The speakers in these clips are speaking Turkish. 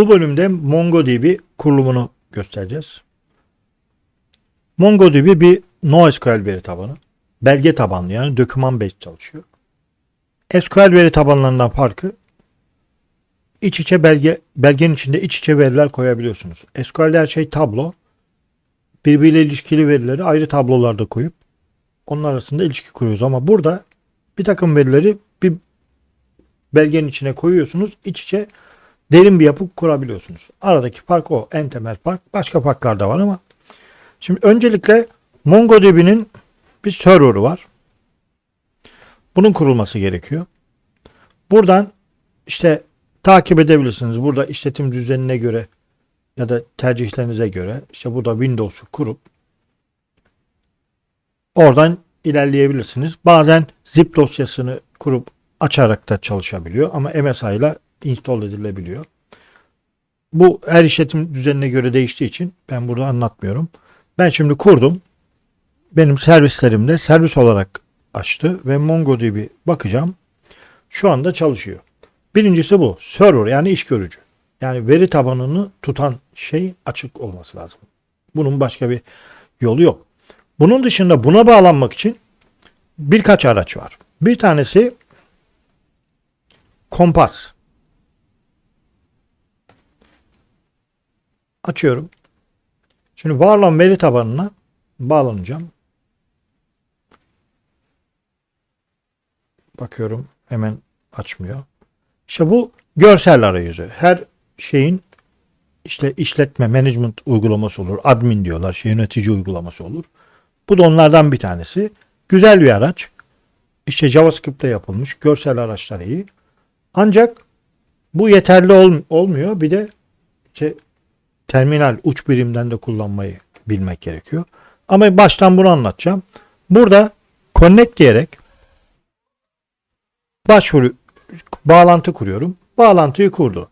Bu bölümde MongoDB kurulumunu göstereceğiz. MongoDB bir NoSQL veri tabanı. Belge tabanlı yani doküman based çalışıyor. SQL veri tabanlarından farkı iç içe belge belgenin içinde iç içe veriler koyabiliyorsunuz. SQL'de her şey tablo. Birbiriyle ilişkili verileri ayrı tablolarda koyup onun arasında ilişki kuruyoruz. Ama burada bir takım verileri bir belgenin içine koyuyorsunuz. iç içe derin bir yapı kurabiliyorsunuz. Aradaki fark o. En temel fark. Başka farklar da var ama şimdi öncelikle MongoDB'nin bir server'ı var. Bunun kurulması gerekiyor. Buradan işte takip edebilirsiniz. Burada işletim düzenine göre ya da tercihlerinize göre işte burada Windows'u kurup oradan ilerleyebilirsiniz. Bazen zip dosyasını kurup açarak da çalışabiliyor ama MSI ile install edilebiliyor. Bu her işletim düzenine göre değiştiği için ben burada anlatmıyorum. Ben şimdi kurdum. Benim servislerimde servis olarak açtı ve MongoDB bakacağım. Şu anda çalışıyor. Birincisi bu. Server yani iş görücü. Yani veri tabanını tutan şey açık olması lazım. Bunun başka bir yolu yok. Bunun dışında buna bağlanmak için birkaç araç var. Bir tanesi Kompas. Açıyorum. Şimdi var olan veri tabanına bağlanacağım. Bakıyorum hemen açmıyor. İşte bu görsel arayüzü. Her şeyin işte işletme, management uygulaması olur. Admin diyorlar. Şey yönetici uygulaması olur. Bu da onlardan bir tanesi. Güzel bir araç. İşte JavaScript'te yapılmış. Görsel araçlar iyi. Ancak bu yeterli ol, olmuyor. Bir de işte terminal uç birimden de kullanmayı bilmek gerekiyor. Ama baştan bunu anlatacağım. Burada connect diyerek başvuru bağlantı kuruyorum. Bağlantıyı kurdu.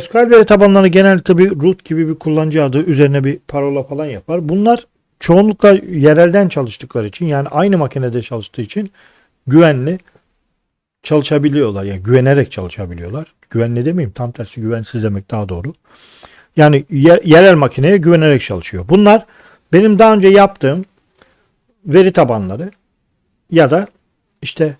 SQL veri tabanları genellikle bir root gibi bir kullanıcı adı üzerine bir parola falan yapar. Bunlar çoğunlukla yerelden çalıştıkları için yani aynı makinede çalıştığı için güvenli çalışabiliyorlar. Yani güvenerek çalışabiliyorlar. Güvenli demeyeyim tam tersi güvensiz demek daha doğru. Yani yer, yerel makineye güvenerek çalışıyor. Bunlar benim daha önce yaptığım veri tabanları ya da işte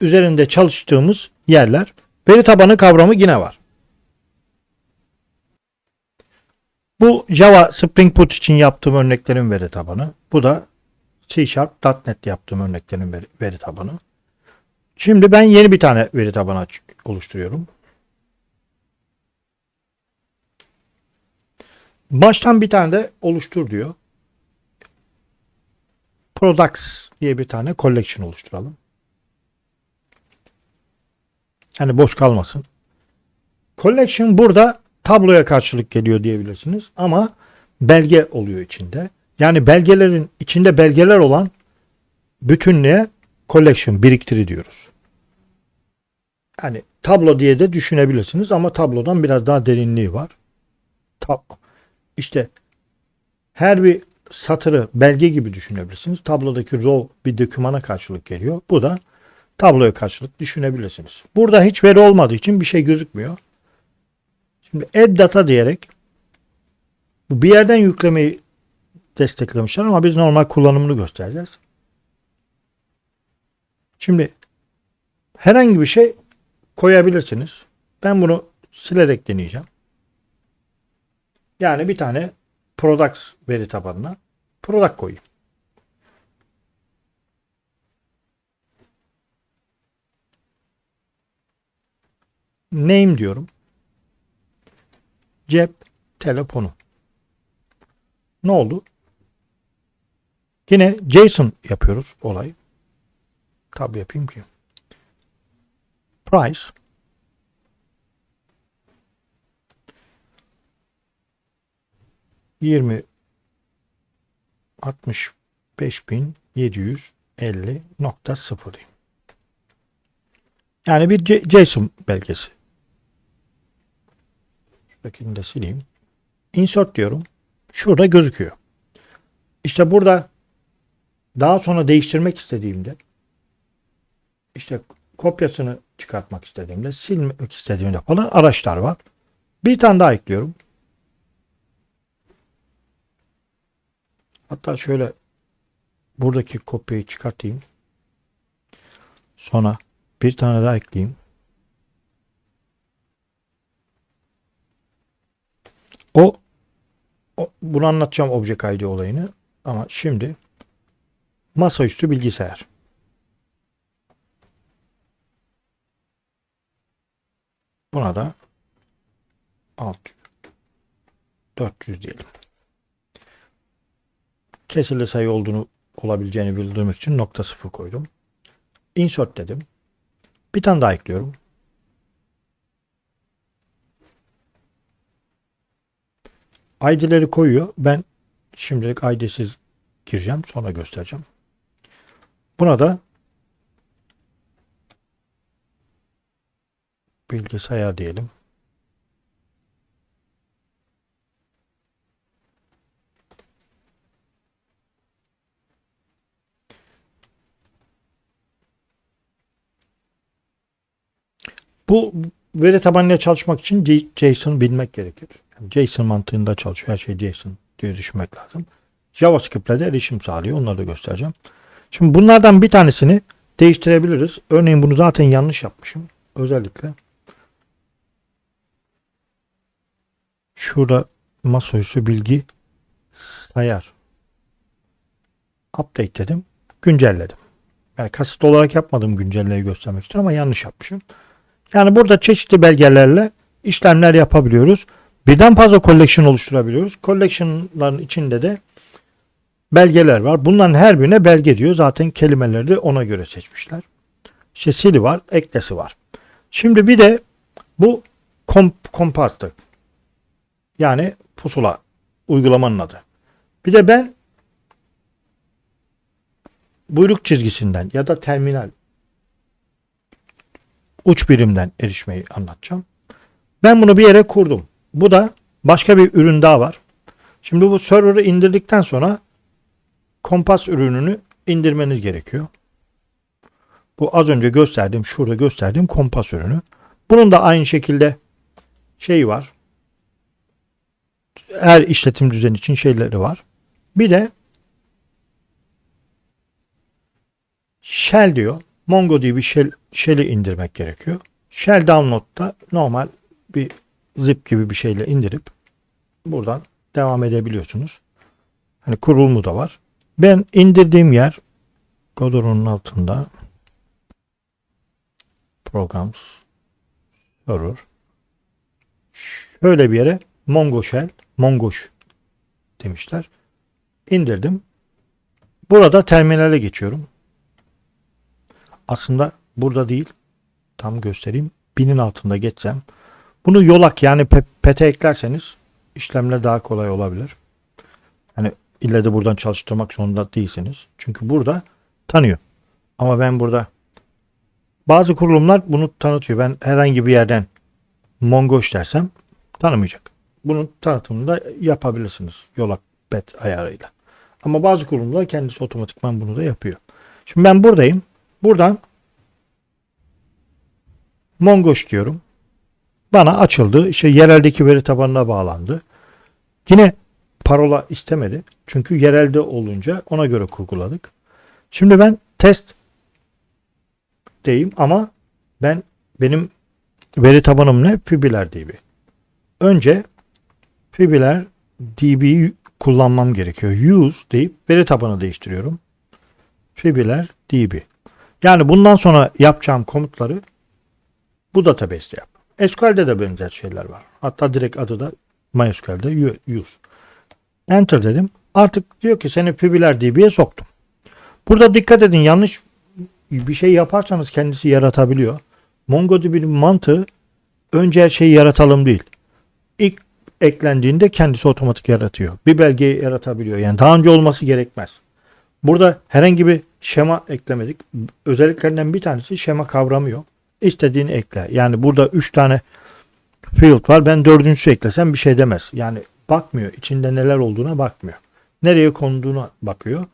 üzerinde çalıştığımız yerler. Veri tabanı kavramı yine var. Bu Java Spring Boot için yaptığım örneklerin veri tabanı. Bu da C Sharp .NET yaptığım örneklerin veri, veri tabanı. Şimdi ben yeni bir tane veri tabanı oluşturuyorum. Baştan bir tane de oluştur diyor. Products diye bir tane collection oluşturalım. Hani boş kalmasın. Collection burada tabloya karşılık geliyor diyebilirsiniz ama belge oluyor içinde. Yani belgelerin içinde belgeler olan bütünlüğe collection biriktiri diyoruz. Yani tablo diye de düşünebilirsiniz ama tablodan biraz daha derinliği var. Tab işte her bir satırı belge gibi düşünebilirsiniz. Tablodaki row bir dokümana karşılık geliyor. Bu da tabloya karşılık düşünebilirsiniz. Burada hiç veri olmadığı için bir şey gözükmüyor. Şimdi add data diyerek bir yerden yüklemeyi desteklemişler ama biz normal kullanımını göstereceğiz. Şimdi herhangi bir şey koyabilirsiniz. Ben bunu silerek deneyeceğim. Yani bir tane products veri tabanına product koyayım. Name diyorum. Cep telefonu. Ne oldu? Yine JSON yapıyoruz olay. Tab yapayım ki. Price yirmi altmış beş bin yedi yüz elli nokta sıfır Yani bir JSON belgesi. Şuradakini de sileyim. Insert diyorum. Şurada gözüküyor. İşte burada daha sonra değiştirmek istediğimde işte kopyasını çıkartmak istediğimde, silmek istediğimde falan araçlar var. Bir tane daha ekliyorum. Hatta şöyle buradaki kopyayı çıkartayım. Sonra bir tane daha ekleyeyim. O, o bunu anlatacağım Object ID olayını ama şimdi masaüstü bilgisayar. Buna da 600 400 diyelim. Kesirli sayı olduğunu olabileceğini bildirmek için nokta sıfır koydum. Insert dedim. Bir tane daha ekliyorum. ID'leri koyuyor. Ben şimdilik ID'siz gireceğim. Sonra göstereceğim. Buna da bilgisayar diyelim. Bu veri tabanıyla çalışmak için JSON bilmek gerekir. Yani JSON mantığında çalışıyor. Her şey JSON diye düşünmek lazım. JavaScript'le de erişim sağlıyor. Onları da göstereceğim. Şimdi bunlardan bir tanesini değiştirebiliriz. Örneğin bunu zaten yanlış yapmışım. Özellikle şurada masaüstü bilgi sayar. Update dedim. Güncelledim. Yani kasıtlı olarak yapmadım güncelleyi göstermek için ama yanlış yapmışım. Yani burada çeşitli belgelerle işlemler yapabiliyoruz. Birden fazla collection oluşturabiliyoruz. Collection'ların içinde de belgeler var. Bunların her birine belge diyor. Zaten kelimeleri de ona göre seçmişler. İşte sili var, eklesi var. Şimdi bir de bu komp kompastı. Yani pusula uygulamanın adı. Bir de ben buyruk çizgisinden ya da terminal uç birimden erişmeyi anlatacağım. Ben bunu bir yere kurdum. Bu da başka bir ürün daha var. Şimdi bu server'ı indirdikten sonra kompas ürününü indirmeniz gerekiyor. Bu az önce gösterdiğim, şurada gösterdiğim kompas ürünü. Bunun da aynı şekilde şey var. Her işletim düzeni için şeyleri var. Bir de shell diyor. MongoDB shell, shell'i indirmek gerekiyor. Shell download'da normal bir zip gibi bir şeyle indirip buradan devam edebiliyorsunuz. Hani kurulumu da var. Ben indirdiğim yer Godor'un altında Programs Server şöyle bir yere Mongo Shell Mongoş demişler. İndirdim. Burada terminale geçiyorum. Aslında burada değil. Tam göstereyim. Binin altında geçsem. Bunu yolak yani pe- pete eklerseniz işlemler daha kolay olabilir. Yani ille de buradan çalıştırmak zorunda değilsiniz. Çünkü burada tanıyor. Ama ben burada bazı kurulumlar bunu tanıtıyor. Ben herhangi bir yerden Mongoş dersem tanımayacak. Bunun tanıtımını da yapabilirsiniz. Yolak pet ayarıyla. Ama bazı kurulumlar kendisi otomatikman bunu da yapıyor. Şimdi ben buradayım. Buradan Mongoş diyorum. Bana açıldı. İşte yereldeki veri tabanına bağlandı. Yine parola istemedi. Çünkü yerelde olunca ona göre kurguladık. Şimdi ben test deyim ama ben benim veri tabanım ne? Fibiler DB. Önce Fibiler DB'yi kullanmam gerekiyor. Use deyip veri tabanı değiştiriyorum. Fibiler DB. Yani bundan sonra yapacağım komutları bu database'te yap. SQL'de de benzer şeyler var. Hatta direkt adı da MySQL'de use. Enter dedim. Artık diyor ki seni Fibiler DB'ye soktum. Burada dikkat edin yanlış bir şey yaparsanız kendisi yaratabiliyor. MongoDB'nin mantığı önce her şeyi yaratalım değil. İlk eklendiğinde kendisi otomatik yaratıyor. Bir belgeyi yaratabiliyor. Yani daha önce olması gerekmez. Burada herhangi bir şema eklemedik. Özelliklerinden bir tanesi şema kavramı yok. İstediğini ekle. Yani burada 3 tane field var. Ben dördüncüsü eklesem bir şey demez. Yani bakmıyor. İçinde neler olduğuna bakmıyor. Nereye konduğuna bakıyor.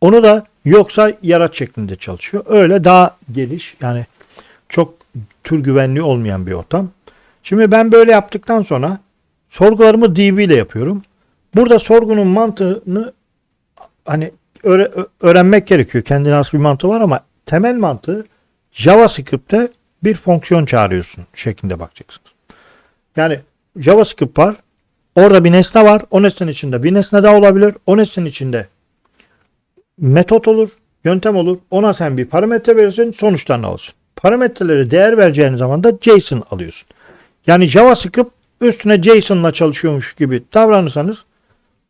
Onu da yoksa yarat şeklinde çalışıyor. Öyle daha geniş yani çok tür güvenliği olmayan bir ortam. Şimdi ben böyle yaptıktan sonra sorgularımı DB ile yapıyorum. Burada sorgunun mantığını hani öğre- öğrenmek gerekiyor. Kendine has bir mantığı var ama temel mantığı JavaScript'te bir fonksiyon çağırıyorsun şeklinde bakacaksınız. Yani JavaScript var. Orada bir nesne var. O nesnenin içinde bir nesne daha olabilir. O nesnenin içinde metot olur, yöntem olur. Ona sen bir parametre verirsin, sonuçlarını alırsın. Parametrelere değer vereceğin zaman da JSON alıyorsun. Yani JavaScript üstüne JSON'la çalışıyormuş gibi davranırsanız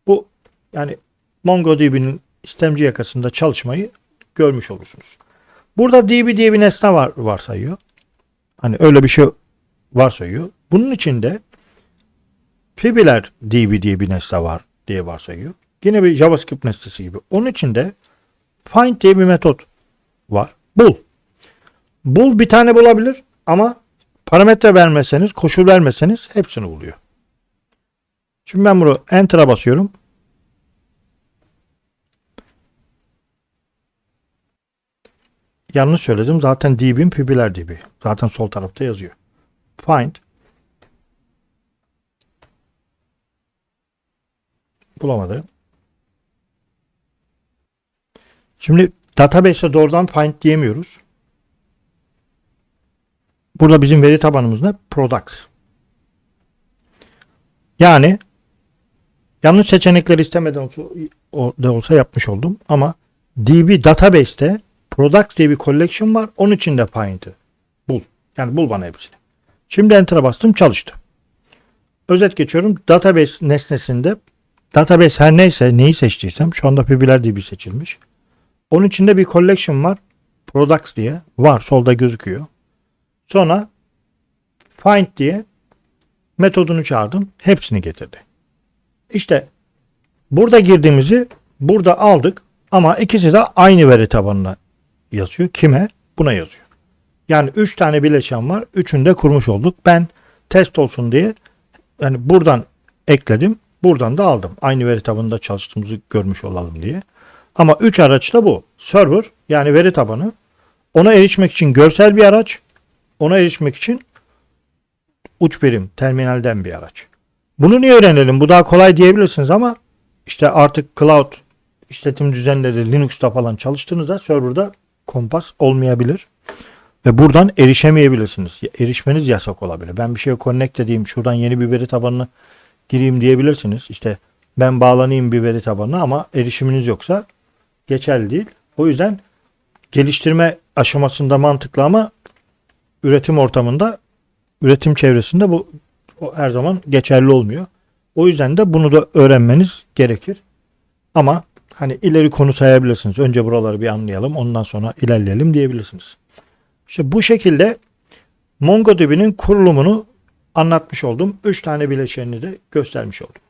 bu yani MongoDB'nin istemci yakasında çalışmayı görmüş olursunuz. Burada DB diye bir nesne var varsayıyor. Hani öyle bir şey varsayıyor. Bunun içinde Pibiler DB diye bir nesne var diye varsayıyor. Yine bir JavaScript nesnesi gibi. Onun içinde find diye bir metot var. Bul. Bul bir tane bulabilir ama parametre vermezseniz, koşul vermezseniz hepsini buluyor. Şimdi ben bunu enter'a basıyorum. Yanlış söyledim. Zaten db'im pibiler db. Zaten sol tarafta yazıyor. Find bulamadı. Şimdi database'e doğrudan find diyemiyoruz. Burada bizim veri tabanımız ne? Products. Yani yanlış seçenekleri istemeden olsa, o da olsa yapmış oldum ama DB database'te products diye bir collection var. Onun içinde find'i bul. Yani bul bana hepsini. Şimdi enter'a bastım çalıştı. Özet geçiyorum. Database nesnesinde database her neyse neyi seçtiysem şu anda PB'ler DB seçilmiş. Onun içinde bir collection var. Products diye var. Solda gözüküyor. Sonra find diye metodunu çağırdım. Hepsini getirdi. İşte burada girdiğimizi burada aldık ama ikisi de aynı veri tabanına yazıyor. Kime? Buna yazıyor. Yani 3 tane bileşen var. Üçünü de kurmuş olduk. Ben test olsun diye yani buradan ekledim. Buradan da aldım. Aynı veri tabanında çalıştığımızı görmüş olalım diye. Ama 3 araç da bu. Server yani veri tabanı. Ona erişmek için görsel bir araç. Ona erişmek için uç birim terminalden bir araç. Bunu niye öğrenelim? Bu daha kolay diyebilirsiniz ama işte artık cloud işletim düzenleri Linux'ta falan çalıştığınızda serverda kompas olmayabilir. Ve buradan erişemeyebilirsiniz. Erişmeniz yasak olabilir. Ben bir şeye connect edeyim, şuradan yeni bir veri tabanına gireyim diyebilirsiniz. İşte ben bağlanayım bir veri tabanına ama erişiminiz yoksa geçerli değil. O yüzden geliştirme aşamasında mantıklı ama üretim ortamında, üretim çevresinde bu her zaman geçerli olmuyor. O yüzden de bunu da öğrenmeniz gerekir. Ama hani ileri konu sayabilirsiniz. Önce buraları bir anlayalım, ondan sonra ilerleyelim diyebilirsiniz. İşte bu şekilde MongoDB'nin kurulumunu anlatmış oldum. 3 tane bileşenini de göstermiş oldum.